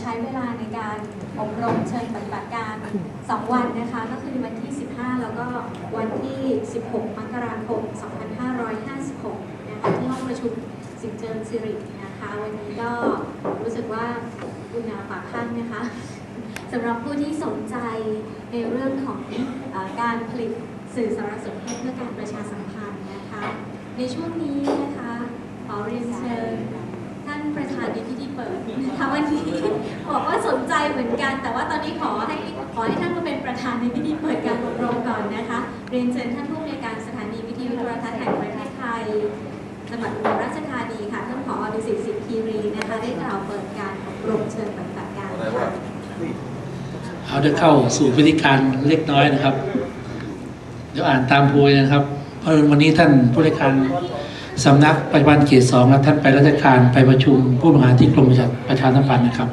ใช้เวลาในการอบรมเชิญปฏิบัติการ 2 วันนะคะ ก็คือวันที่ 15 แล้วก็วันที่ 16 มกราคม 2556 นะคะที่ห้องประชุมสิงเจิญสิรินะคะ วันนี้ก็รู้สึกว่าบุณนาฝากข้างนะคะสำหรับผู้ที่สนใจในเรื่องของอการผลิตสื่อสารสนเทศเพื่อการประชาสัมพันธ์นะคะ ในช่วงนี้นะคะ เหมือนกัน แต่ว่าตอนนี้ขอให้ขอให้ท่านมาเป็นประธานในพิธีเปิดการอบรมก่อนนะคะ เรียนเชิญท่านผู้อำนวยการสถานีวิทยุโทรทัศน์แห่งประเทศไทยจังหวัดอุบลราชธานีค่ะท่านผอดุสิตสิทธิคีรีนะคะได้กล่าวเปิดการอบรมเชิญปฏิบัติการค่ะเอาจะเข้าสู่พิธีการเล็กน้อยนะครับ เดี๋ยวอ่านตามโพยนะครับ เพราะวันนี้ท่านผู้ราชการสำนักปัจจุบันเขตสองและท่านไปราชการไปประชุมผู้บริหารที่กรมประชาประชาสัมพันธ์นะครับ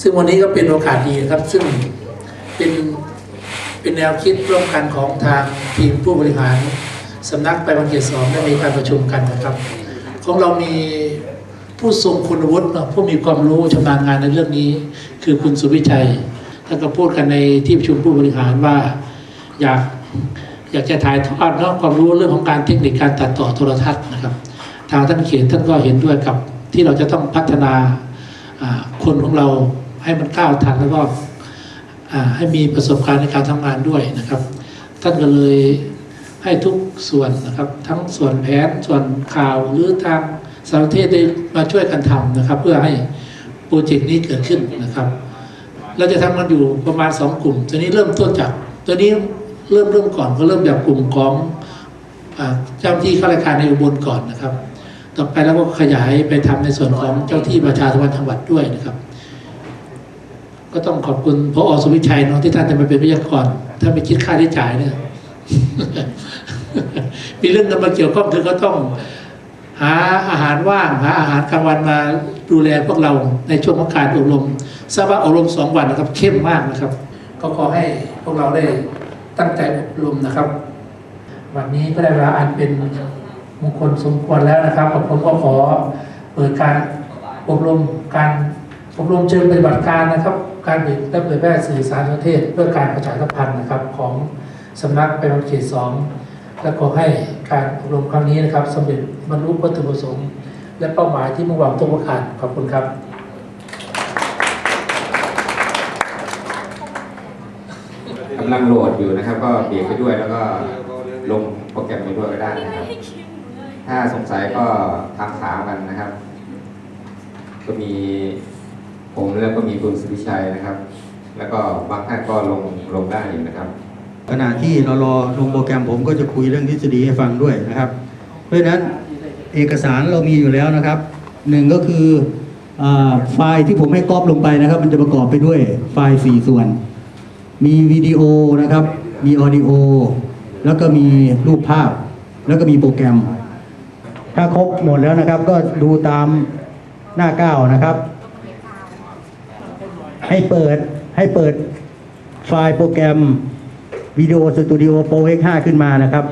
ซึ่งวันนี้ก็เป็นโอกาสดีนะครับ ซึ่งเป็นเป็นแนวคิดร่วมกันของทางทีมผู้บริหารสำนักไปบันเขตสองได้มีการประชุมกันนะครับ ของเรามีผู้ทรงคุณวุฒิเนอะผู้มีความรู้ชำนาญงานในเรื่องนี้ คือคุณสุวิชัยท่านก็พูดกันในที่ประชุมผู้บริหารว่าอยากอยากจะถ่ายทอดเนาะความรู้เรื่องของการเทคนิคการตัดต่อโทรทัศน์นะครับ ทางท่านเขียนท่านก็เห็นด้วยกับที่เราจะต้องพัฒนาคนของเรา ให้มันก้าวทันแล้วก็ให้มีประสบการณ์ในการทำงานด้วยนะครับ ท่านก็เลยให้ทุกส่วนนะครับ ทั้งส่วนแผนส่วนข่าวหรือทางสารเทศได้มาช่วยกันทำนะครับ เพื่อให้โปรเจกต์นี้เกิดขึ้นนะครับ เราจะทำกันอยู่ประมาณสองกลุ่มตัวนี้เริ่มต้นจากตัวนี้เริ่มเริ่มก่อนก็เริ่มจากกลุ่มของเจ้าที่ข้าราชการในอุบลก่อนนะครับ ต่อไปแล้วก็ขยายไปทำในส่วนของเจ้าที่ประชาสัมพันจังหวัดด้วยนะครับ ก็ต้องขอบคุณพอสุวิชัยเนาะที่ท่านจะมาเป็นวิทยากรถ้าไม่คิดค่าใช้จ่ายเนี่ยมีเรื่องนั้นมาเกี่ยวข้องคือก็ต้องหาอาหารว่างหาอาหารกลางวันมาดูแลพวกเราในช่วงของการอบรมทราบว่าอบรมสองวันนะครับ เข้มมากนะครับ ก็ขอให้พวกเราได้ตั้งใจอบรมนะครับ วันนี้ก็ได้เวลาอันเป็นมงคลสมควรแล้วนะครับผมก็ขอเปิดการอบรมการ อบรมเชิงปฏิบัติการนะครับ การผลิตและเผยแพร่สื่อสารประเทศ เพื่อการประชาสัมพันธ์นะครับของสำนักไปรเขตสองและขอให้การอบรมครั้งนี้นะครับสำเร็จบรรลุวัตถุประสงค์ และเป้าหมายที่มุ่งหวังทุกประการขอบคุณครับกำลังโหลดอยู่นะครับ ก็เบรกไปด้วยแล้วก็ลงโปรแกรมไปด้วยก็ได้นะครับ ถ้าสงสัยก็ทักถามกันนะครับ ก็มี ผมแล้วก็มีคุณสุวิชัยนะครับ แล้วก็บางท่านก็ลงลงได้อยู่นะครับ ขณะที่เรารอลงโปรแกรมผมก็จะคุยเรื่องทฤษฎีให้ฟังด้วยนะครับ เพราะฉะนั้นเอกสารเรามีอยู่แล้วนะครับหนึ่งก็คืออไฟล์ที่ผมให้ก๊อปลงไปนะครับ มันจะประกอบไปด้วยไฟล์ 4 ส่วน มีวิดีโอนะครับ มีออดิโอ แล้วก็มีรูปภาพ แล้วก็มีโปรแกรม ถ้าครบหมดแล้วนะครับก็ดูตามหน้าเก้านะครับ ให้เปิดให้เปิดไฟล์โปรแกรมวิดีโอสตูดิโอโปร X5 ขึ้นมานะครับ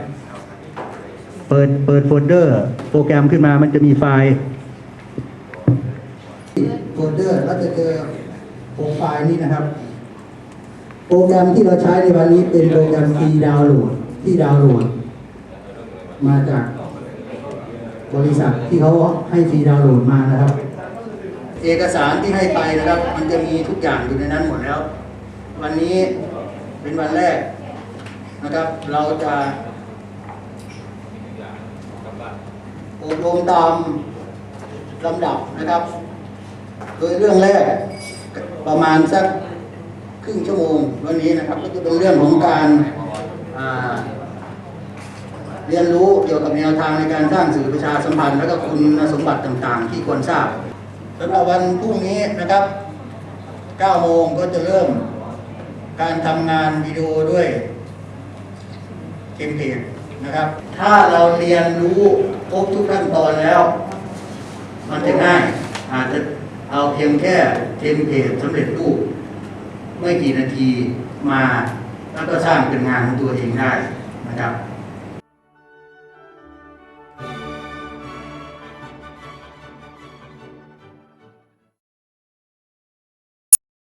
เปิดเปิดโฟลเดอร์โปรแกรมขึ้นมามันจะมีไฟล์โฟลเดอร์แล้วจะเจอโปรไฟล์นี้นะครับ โปรแกรมที่เราใช้ในวันนี้เป็นโปรแกรมฟรีดาวน์โหลดที่ดาวน์โหลด มาจากบริษัทที่เขาให้ฟรีดาวน์โหลดมานะครับ เอกสารที่ให้ไปนะครับ มันจะมีทุกอย่างอยู่ในนั้นหมดแล้ว วันนี้เป็นวันแรกนะครับ เราจะอบรมตามลำดับนะครับ โดยเรื่องแรกประมาณสักครึ่งชั่วโมงวันนี้นะครับ ก็จะเป็นเรื่องของการเรียนรู้เกี่ยวกับแนวทางในการสร้างสื่อประชาสัมพันธ์ และก็คุณสมบัติต่างๆ ที่ควรทราบ สำหรับวันพรุ่งนี้นะครับ 9 โมงก็จะเริ่มการทำงานวิดีโอด้วยเทมเพลตนะครับ ถ้าเราเรียนรู้ครบทุกขั้นตอนแล้ว มันจะง่าย อาจจะเอาเพียงแค่เทมเพลตสำเร็จรูป ไม่กี่นาทีมาแล้วก็สร้างเป็นงานของตัวเองได้นะครับ